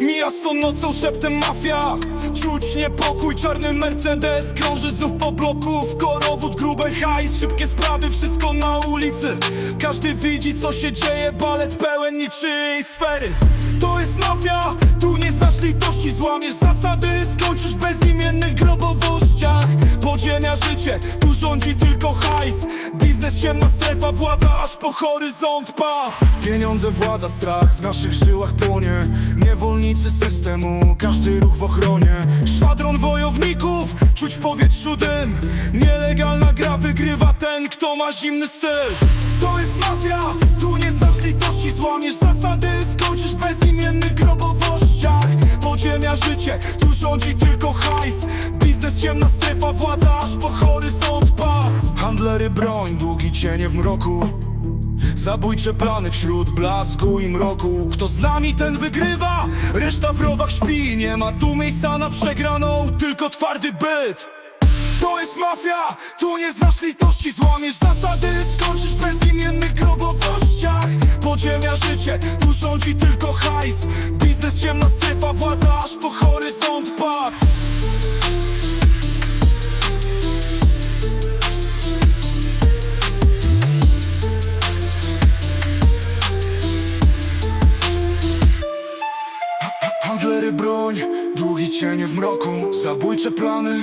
Miasto nocą szeptem mafia. Czuć niepokój, czarny Mercedes Krąży znów po bloku. W korowód, grube hajs Szybkie sprawy, wszystko na ulicy. Każdy widzi co się dzieje Balet pełen niczyjej sfery. To jest mafia Tu nie znasz litości Złamiesz zasady. Skończysz w bezimiennych grobowościach. Podziemia życie Tu rządzi tylko hajs Biznes, ciemna strefa, władza Aż po horyzont pas. Pieniądze, władza, strach W naszych żyłach płonie. Niewolnicy systemu Każdy ruch w ochronie. Szwadron wojowników Czuć w powietrzu dym. Nielegalna gra wygrywa ten Kto ma zimny styl. To jest mafia Tu nie znasz litości Złamiesz zasady Skończysz w bezimiennych grobowościach. Podziemia życie Tu rządzi tylko hajs. Biznes, ciemna strefa, władza Aż po horyzont Handlery broń, długi cienie w mroku. Zabójcze plany wśród blasku i mroku. Kto z nami ten wygrywa, reszta w rowach śpi. Nie ma tu miejsca na przegraną, tylko twardy byt. To jest mafia, tu nie znasz litości. Złamiesz zasady, skończysz w bezimiennych grobowościach. Podziemia życie, tu rządzi tylko hajs. Biznes, ciemna strefa, władza aż po długi cienie w mroku Zabójcze plany.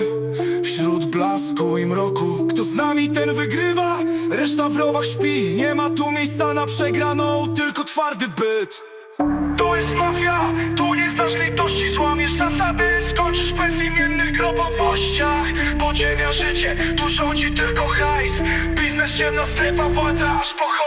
Wśród blasku i mroku Kto z nami ten wygrywa, reszta w rowach śpi Nie ma tu miejsca na przegraną, tylko twardy byt. To jest mafia, tu nie znasz litości Złamiesz zasady, skończysz bezimiennych grobowościach Podziemia życie, tu rządzi tylko hajs. Biznes, ciemna strefa, władza aż po